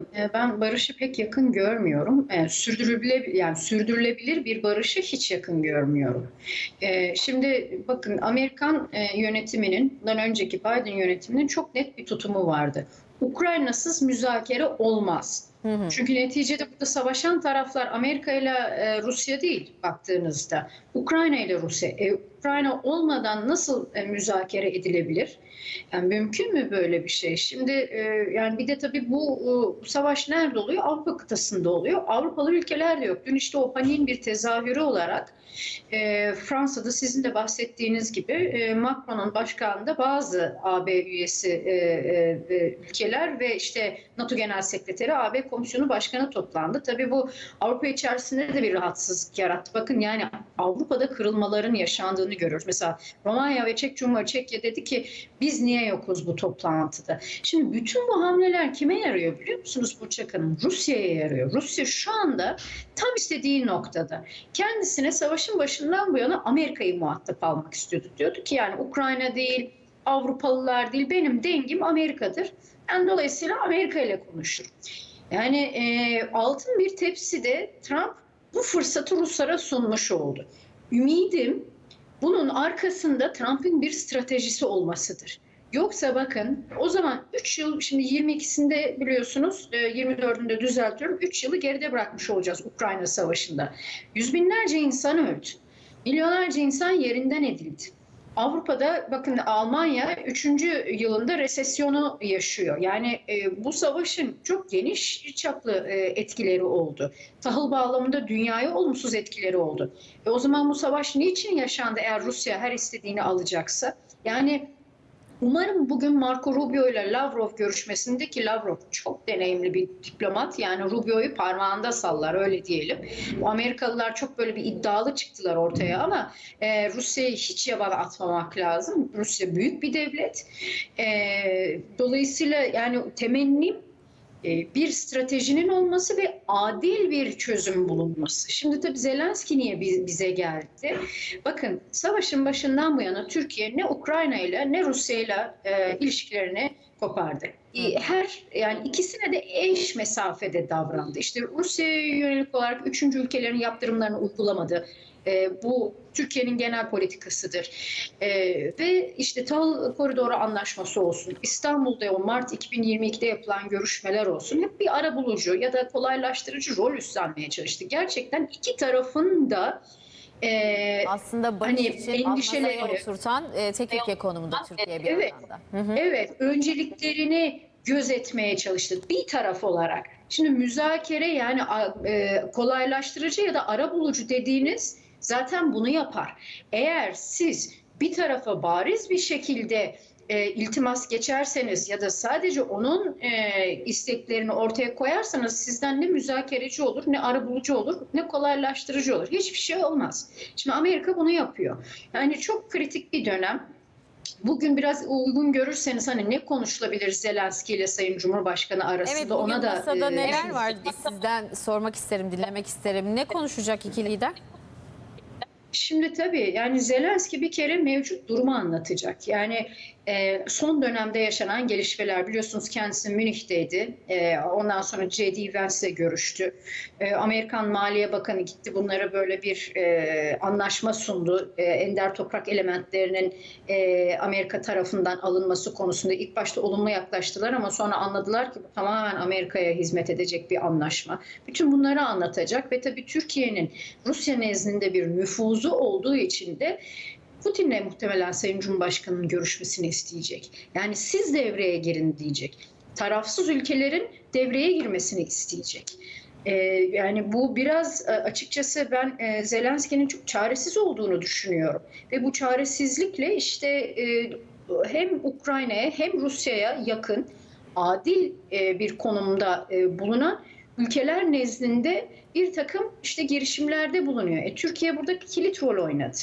Eee, ben barışı pek yakın görmüyorum. Eee, sürdürülebilir yani sürdürülebilir bir barışı hiç yakın görmüyorum. Eee, şimdi bakın Amerikan, eee, yönetiminin, bundan önceki Biden yönetiminin çok net bir tutumu vardı. Ukrayna'sız müzakere olmaz. Hı hı. Çünkü neticede burada savaşan taraflar Amerika ile e, Rusya değil baktığınızda. Ukrayna ile Rusya. E, Ukrayna olmadan nasıl e, müzakere edilebilir? Yani mümkün mü böyle bir şey? Şimdi e, yani bir de tabii bu, e, bu savaş nerede oluyor? Avrupa kıtasında oluyor. Avrupalı ülkeler de yok. Dün işte o paniğin bir tezahürü olarak e, Fransa'da sizin de bahsettiğiniz gibi e, Macron'un başkanlığı bazı AB üyesi e, e, e, ülkeler ve işte NATO Genel Sekreteri AB Komisyonu Başkanı toplandı. Tabii bu Avrupa içerisinde de bir rahatsızlık yarattı. Bakın yani Avrupa'da kırılmaların yaşandığını görüyoruz. Mesela Romanya ve Çek Cumhuriyeti Çekya dedi ki biz niye yokuz bu toplantıda? Şimdi bütün bu hamleler kime yarıyor biliyor musunuz Burçak Hanım? Rusya'ya yarıyor. Rusya şu anda tam istediği noktada. Kendisine savaşın başından bu yana Amerika'yı muhatap almak istiyordu. Diyordu ki yani Ukrayna değil, Avrupalılar değil, benim dengim Amerika'dır. Ben dolayısıyla Amerika ile konuşurum. Yani e, altın bir tepside Trump bu fırsatı Ruslara sunmuş oldu. Ümidim bunun arkasında Trump'ın bir stratejisi olmasıdır. Yoksa bakın o zaman 3 yıl şimdi 22'sinde biliyorsunuz e, 24'ünde düzeltiyorum 3 yılı geride bırakmış olacağız Ukrayna Savaşı'nda. Yüz binlerce insan öldü. Milyonlarca insan yerinden edildi. Avrupa'da bakın Almanya 3. yılında resesyonu yaşıyor. Yani e, bu savaşın çok geniş çaplı e, etkileri oldu. Tahıl bağlamında dünyaya olumsuz etkileri oldu. E, o zaman bu savaş niçin yaşandı eğer Rusya her istediğini alacaksa? Yani Umarım bugün Marco Rubio ile Lavrov görüşmesinde ki Lavrov çok deneyimli bir diplomat yani Rubio'yu parmağında sallar öyle diyelim. Bu Amerikalılar çok böyle bir iddialı çıktılar ortaya ama e, Rusya'yı hiç yabana atmamak lazım. Rusya büyük bir devlet. E, dolayısıyla yani temennim bir stratejinin olması ve adil bir çözüm bulunması. Şimdi tabii Zelenski niye bize geldi? Bakın savaşın başından bu yana Türkiye ne Ukrayna ile ne Rusya ile e, ilişkilerini kopardı. Her yani ikisine de eş mesafede davrandı. İşte Rusya'ya yönelik olarak üçüncü ülkelerin yaptırımlarını uygulamadı. E, bu Türkiye'nin genel politikasıdır. E, ve işte tahıl koridoru anlaşması olsun, İstanbul'da o Mart 2022'de yapılan görüşmeler olsun. Hep bir ara bulucu ya da kolaylaştırıcı rol üstlenmeye çalıştı. Gerçekten iki tarafın da e, Aslında barış hani için endişeleri- oturtan e, tek ülke konumunda Türkiye bir Evet. yandan da. Hı hı. Evet, önceliklerini gözetmeye çalıştı bir taraf olarak. Şimdi müzakere yani e, kolaylaştırıcı ya da ara bulucu dediğiniz zaten bunu yapar. Eğer siz bir tarafa bariz bir şekilde e, iltimas geçerseniz ya da sadece onun e, isteklerini ortaya koyarsanız sizden ne müzakereci olur, ne arabulucu olur, ne kolaylaştırıcı olur. Hiçbir şey olmaz. Şimdi Amerika bunu yapıyor. Yani çok kritik bir dönem. Bugün biraz uygun görürseniz hani ne konuşulabilir Zelenski ile Sayın Cumhurbaşkanı arasında Evet ona da masada e, neler var sizden sormak isterim, dinlemek isterim. Ne konuşacak iki lider? Şimdi tabii yani Zelenski bir kere mevcut durumu anlatacak. Yani e, son dönemde yaşanan gelişmeler biliyorsunuz kendisi Münih'teydi. E, ondan sonra J.D. Vance'le görüştü. E, Amerikan Maliye Bakanı gitti bunlara böyle bir e, anlaşma sundu. E, ender toprak elementlerinin e, Amerika tarafından alınması konusunda ilk başta olumlu yaklaştılar ama sonra anladılar ki bu tamamen Amerika'ya hizmet edecek bir anlaşma. Bütün bunları anlatacak ve tabii Türkiye'nin Rusya nezdinde bir nüfuzu olduğu için de Putin'le muhtemelen Sayın Cumhurbaşkanı'nın görüşmesini isteyecek. Yani siz devreye girin diyecek. Tarafsız ülkelerin devreye girmesini isteyecek. Ee, yani bu biraz e, açıkçası ben e, Zelenski'nin çok çaresiz olduğunu düşünüyorum. Ve bu çaresizlikle işte e, hem Ukrayna'ya hem Rusya'ya yakın adil e, bir konumda e, bulunan ülkeler nezdinde bir takım işte girişimlerde bulunuyor. E, Türkiye burada kilit rol oynadı.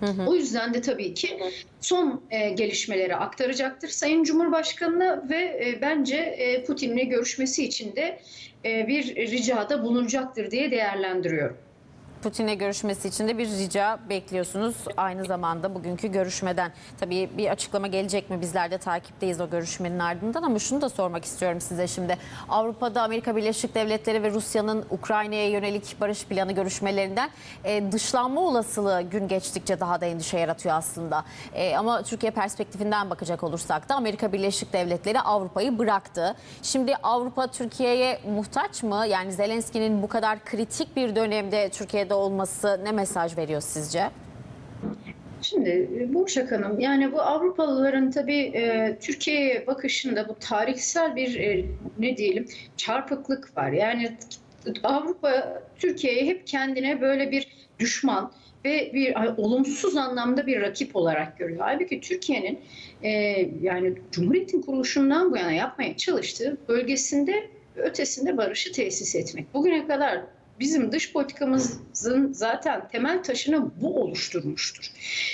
Hı hı. O yüzden de tabii ki son e, gelişmeleri aktaracaktır Sayın Cumhurbaşkanı'na ve e, bence e, Putin'le görüşmesi için de e, bir ricada bulunacaktır diye değerlendiriyorum. Putin'le görüşmesi için de bir rica bekliyorsunuz aynı zamanda bugünkü görüşmeden. Tabii bir açıklama gelecek mi bizler de takipteyiz o görüşmenin ardından ama şunu da sormak istiyorum size şimdi. Avrupa'da Amerika Birleşik Devletleri ve Rusya'nın Ukrayna'ya yönelik barış planı görüşmelerinden e, dışlanma olasılığı gün geçtikçe daha da endişe yaratıyor aslında. E, ama Türkiye perspektifinden bakacak olursak da Amerika Birleşik Devletleri Avrupa'yı bıraktı. Şimdi Avrupa Türkiye'ye muhtaç mı? Yani Zelenski'nin bu kadar kritik bir dönemde Türkiye'de olması ne mesaj veriyor sizce? Şimdi e, Burçak Hanım, yani bu Avrupalıların tabii e, Türkiye'ye bakışında bu tarihsel bir e, ne diyelim çarpıklık var. Yani Avrupa Türkiye'ye hep kendine böyle bir düşman ve bir olumsuz anlamda bir rakip olarak görüyor. Halbuki Türkiye'nin e, yani Cumhuriyet'in kuruluşundan bu yana yapmaya çalıştığı bölgesinde ötesinde barışı tesis etmek. Bugüne kadar bizim dış politikamızın zaten temel taşını bu oluşturmuştur.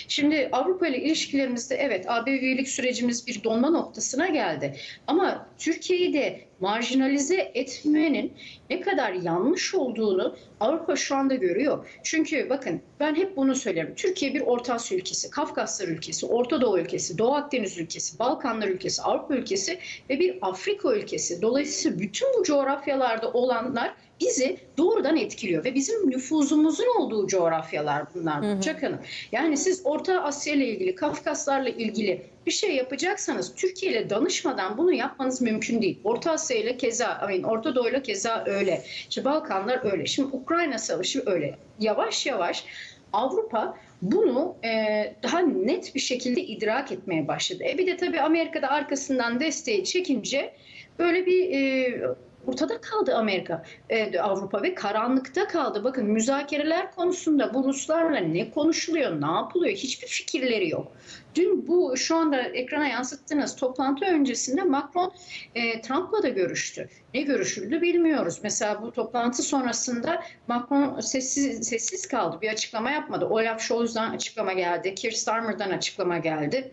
Şimdi Avrupa ile ilişkilerimizde evet AB üyelik sürecimiz bir donma noktasına geldi. Ama Türkiye'yi de marjinalize etmenin ne kadar yanlış olduğunu Avrupa şu anda görüyor. Çünkü bakın ben hep bunu söylerim. Türkiye bir Orta Asya ülkesi, Kafkaslar ülkesi, Orta Doğu ülkesi, Doğu Akdeniz ülkesi, Balkanlar ülkesi, Avrupa ülkesi ve bir Afrika ülkesi. Dolayısıyla bütün bu coğrafyalarda olanlar bizi doğrudan etkiliyor ve bizim nüfuzumuzun olduğu coğrafyalar bunlar. Hanım. Yani siz Orta Asya ile ilgili, Kafkaslarla ilgili bir şey yapacaksanız Türkiye ile danışmadan bunu yapmanız mümkün değil. Orta Asya ile keza, I mean, Orta Doğu ile keza öyle. İşte Balkanlar öyle. Şimdi Ukrayna Savaşı öyle. Yavaş yavaş Avrupa bunu e, daha net bir şekilde idrak etmeye başladı. E bir de tabii Amerika'da arkasından desteği çekince böyle bir e, ortada kaldı Amerika, e, Avrupa ve karanlıkta kaldı. Bakın müzakereler konusunda bu Ruslarla ne konuşuluyor, ne yapılıyor hiçbir fikirleri yok. Dün bu şu anda ekrana yansıttığınız toplantı öncesinde Macron e, Trump'la da görüştü. Ne görüşüldü bilmiyoruz. Mesela bu toplantı sonrasında Macron sessiz, sessiz kaldı. Bir açıklama yapmadı. Olaf Scholz'dan açıklama geldi. Keir Starmer'dan açıklama geldi.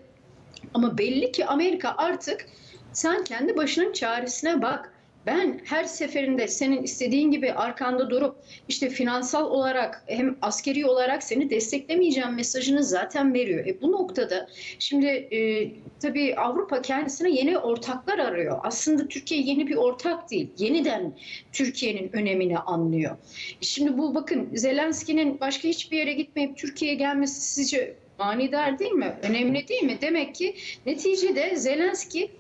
Ama belli ki Amerika artık sen kendi başının çaresine bak ben her seferinde senin istediğin gibi arkanda durup işte finansal olarak hem askeri olarak seni desteklemeyeceğim mesajını zaten veriyor. E bu noktada şimdi e, tabii Avrupa kendisine yeni ortaklar arıyor. Aslında Türkiye yeni bir ortak değil. Yeniden Türkiye'nin önemini anlıyor. Şimdi bu bakın Zelenski'nin başka hiçbir yere gitmeyip Türkiye'ye gelmesi sizce manidar değil mi? Önemli değil mi? Demek ki neticede Zelenski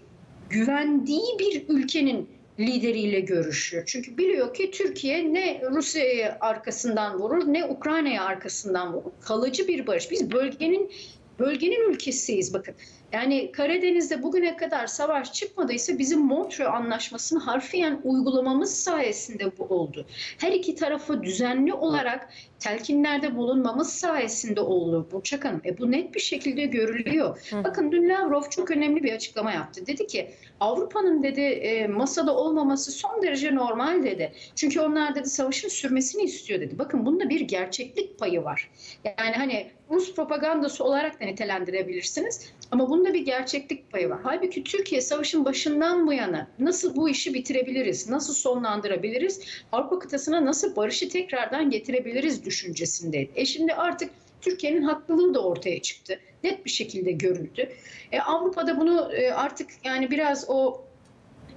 güvendiği bir ülkenin lideriyle görüşüyor. Çünkü biliyor ki Türkiye ne Rusya'yı arkasından vurur ne Ukrayna'yı arkasından vurur. Kalıcı bir barış. Biz bölgenin bölgenin ülkesiyiz bakın. Yani Karadeniz'de bugüne kadar savaş çıkmadıysa bizim Montreux Anlaşması'nı harfiyen uygulamamız sayesinde bu oldu. Her iki tarafı düzenli olarak telkinlerde bulunmamız sayesinde oldu Burçak Hanım. E bu net bir şekilde görülüyor. Hı. Bakın dün Lavrov çok önemli bir açıklama yaptı. Dedi ki Avrupa'nın dedi e, masada olmaması son derece normal dedi. Çünkü onlar dedi savaşın sürmesini istiyor dedi. Bakın bunda bir gerçeklik payı var. Yani hani Rus propagandası olarak da nitelendirebilirsiniz. Ama bunda bir gerçeklik payı var. Halbuki Türkiye savaşın başından bu yana nasıl bu işi bitirebiliriz, nasıl sonlandırabiliriz, Avrupa kıtasına nasıl barışı tekrardan getirebiliriz düşüncesindeydi. E şimdi artık Türkiye'nin haklılığı da ortaya çıktı. Net bir şekilde görüldü. E, Avrupa'da bunu e, artık yani biraz o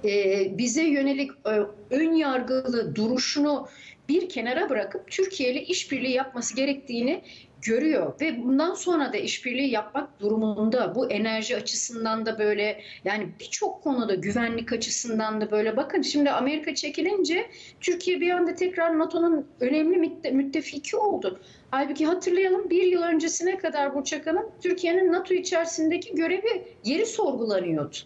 e, bize yönelik e, ön yargılı duruşunu bir kenara bırakıp Türkiye ile işbirliği yapması gerektiğini görüyor ve bundan sonra da işbirliği yapmak durumunda bu enerji açısından da böyle yani birçok konuda güvenlik açısından da böyle bakın şimdi Amerika çekilince Türkiye bir anda tekrar NATO'nun önemli müttefiki oldu. Halbuki hatırlayalım bir yıl öncesine kadar Burçak Hanım Türkiye'nin NATO içerisindeki görevi yeri sorgulanıyordu.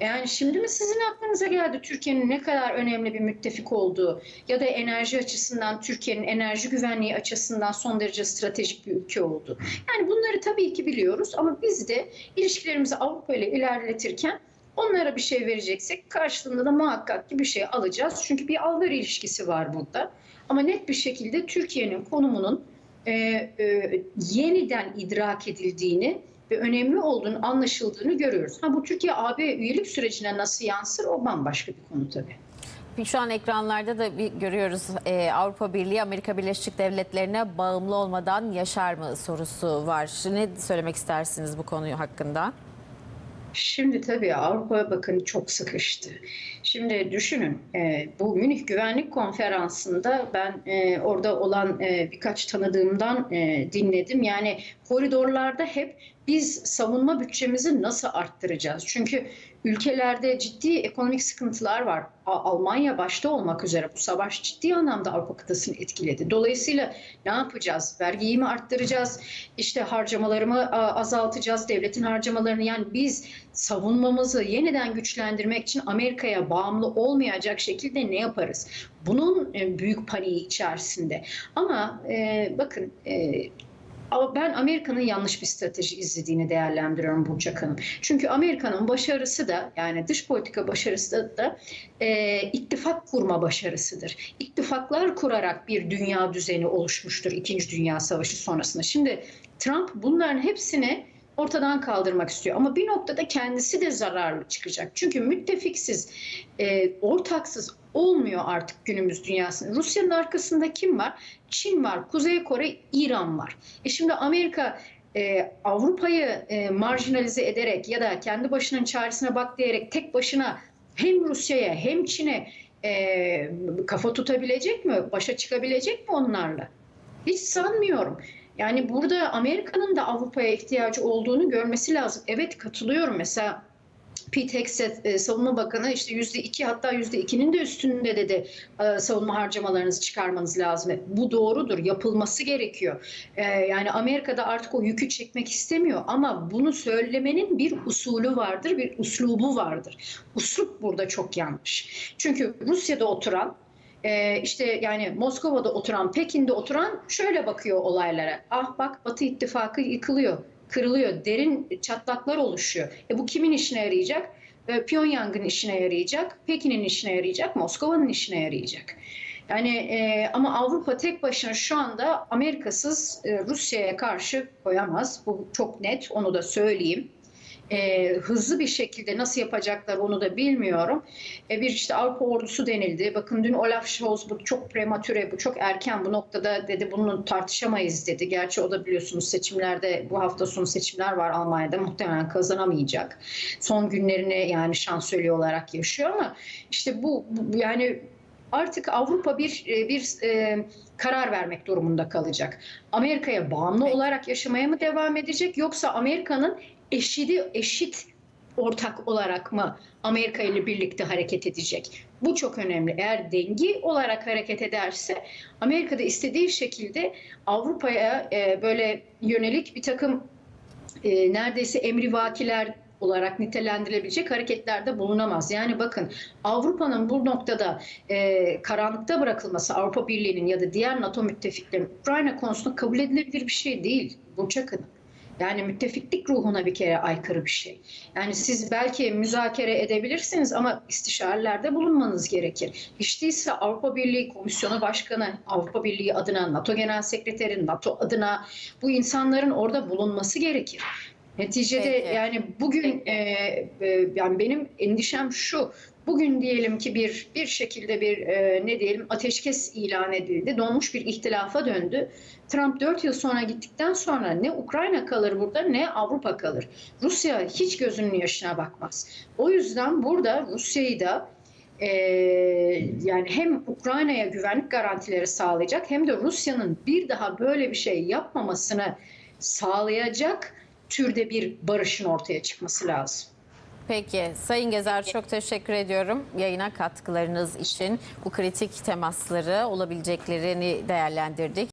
Yani şimdi mi sizin aklınıza geldi Türkiye'nin ne kadar önemli bir müttefik olduğu ya da enerji açısından Türkiye'nin enerji güvenliği açısından son derece stratejik bir ülke olduğu. Yani bunları tabii ki biliyoruz ama biz de ilişkilerimizi Avrupa ile ilerletirken onlara bir şey vereceksek karşılığında da muhakkak ki bir şey alacağız. Çünkü bir al ilişkisi var burada. Ama net bir şekilde Türkiye'nin konumunun e, e, yeniden idrak edildiğini ve önemli olduğunu anlaşıldığını görüyoruz. Ha bu Türkiye AB üyelik sürecine nasıl yansır o bambaşka bir konu tabii. şu an ekranlarda da bir görüyoruz Ee, Avrupa Birliği Amerika Birleşik Devletleri'ne bağımlı olmadan yaşar mı sorusu var. Ne söylemek istersiniz bu konuyu hakkında? Şimdi tabii Avrupa'ya bakın çok sıkıştı. Şimdi düşünün e, bu Münih Güvenlik Konferansı'nda ben e, orada olan e, birkaç tanıdığımdan e, dinledim. Yani koridorlarda hep biz savunma bütçemizi nasıl arttıracağız? Çünkü ülkelerde ciddi ekonomik sıkıntılar var. Almanya başta olmak üzere bu savaş ciddi anlamda Avrupa kıtasını etkiledi. Dolayısıyla ne yapacağız? Vergiyi mi arttıracağız? İşte harcamaları mı azaltacağız? Devletin harcamalarını yani biz savunmamızı yeniden güçlendirmek için Amerika'ya bağımlı olmayacak şekilde ne yaparız? Bunun e, büyük paniği içerisinde. Ama e, bakın e, ama ben Amerika'nın yanlış bir strateji izlediğini değerlendiriyorum Burçak Hanım. Çünkü Amerika'nın başarısı da yani dış politika başarısı da, da e, ittifak kurma başarısıdır. İttifaklar kurarak bir dünya düzeni oluşmuştur İkinci Dünya Savaşı sonrasında. Şimdi Trump bunların hepsini ortadan kaldırmak istiyor. Ama bir noktada kendisi de zararlı çıkacak. Çünkü müttefiksiz, e, ortaksız olmuyor artık günümüz dünyasında. Rusya'nın arkasında kim var? Çin var, Kuzey Kore, İran var. E şimdi Amerika e, Avrupa'yı e, marjinalize ederek ya da kendi başının çaresine bak diyerek tek başına hem Rusya'ya hem Çin'e e, kafa tutabilecek mi? Başa çıkabilecek mi onlarla? Hiç sanmıyorum. Yani burada Amerika'nın da Avrupa'ya ihtiyacı olduğunu görmesi lazım. Evet katılıyorum. Mesela Pete Hegseth e, savunma bakanı işte yüzde iki hatta yüzde ikinin de üstünde dedi e, savunma harcamalarınızı çıkarmanız lazım. Bu doğrudur. Yapılması gerekiyor. E, yani Amerika'da artık o yükü çekmek istemiyor ama bunu söylemenin bir usulü vardır, bir uslubu vardır. Uslup burada çok yanlış. Çünkü Rusya'da oturan ee, işte yani Moskova'da oturan, Pekin'de oturan şöyle bakıyor olaylara. Ah bak Batı ittifakı yıkılıyor, kırılıyor, derin çatlaklar oluşuyor. E bu kimin işine yarayacak? E, Pyongyang'ın işine yarayacak, Pekin'in işine yarayacak, Moskova'nın işine yarayacak. Yani e, ama Avrupa tek başına şu anda Amerikasız e, Rusya'ya karşı koyamaz. Bu çok net, onu da söyleyeyim e, hızlı bir şekilde nasıl yapacaklar onu da bilmiyorum. E, bir işte Avrupa ordusu denildi. Bakın dün Olaf Scholz bu çok prematüre, bu çok erken bu noktada dedi bunu tartışamayız dedi. Gerçi o da biliyorsunuz seçimlerde bu hafta sonu seçimler var Almanya'da muhtemelen kazanamayacak. Son günlerini yani şansölye olarak yaşıyor ama işte bu, bu yani artık Avrupa bir bir e, karar vermek durumunda kalacak. Amerika'ya bağımlı olarak yaşamaya mı devam edecek yoksa Amerika'nın eşidi eşit ortak olarak mı Amerika ile birlikte hareket edecek? Bu çok önemli. Eğer dengi olarak hareket ederse Amerika'da istediği şekilde Avrupa'ya e, böyle yönelik bir takım e, neredeyse emrivakiler olarak nitelendirilebilecek hareketlerde bulunamaz. Yani bakın Avrupa'nın bu noktada e, karanlıkta bırakılması Avrupa Birliği'nin ya da diğer NATO müttefiklerin Ukrayna konusunda kabul edilebilir bir şey değil. Burçak Hanım. Yani müttefiklik ruhuna bir kere aykırı bir şey. Yani siz belki müzakere edebilirsiniz ama istişarelerde bulunmanız gerekir. Hiç değilse Avrupa Birliği Komisyonu Başkanı, Avrupa Birliği adına, NATO Genel Sekreteri, NATO adına bu insanların orada bulunması gerekir. Neticede Peki. yani bugün e, e, yani benim endişem şu. Bugün diyelim ki bir bir şekilde bir e, ne diyelim ateşkes ilan edildi. Donmuş bir ihtilafa döndü. Trump 4 yıl sonra gittikten sonra ne Ukrayna kalır burada ne Avrupa kalır. Rusya hiç gözünün yaşına bakmaz. O yüzden burada Rusya'yı da e, yani hem Ukrayna'ya güvenlik garantileri sağlayacak hem de Rusya'nın bir daha böyle bir şey yapmamasını sağlayacak türde bir barışın ortaya çıkması lazım. Peki Sayın Gezer çok teşekkür ediyorum yayına katkılarınız için. Bu kritik temasları olabileceklerini değerlendirdik.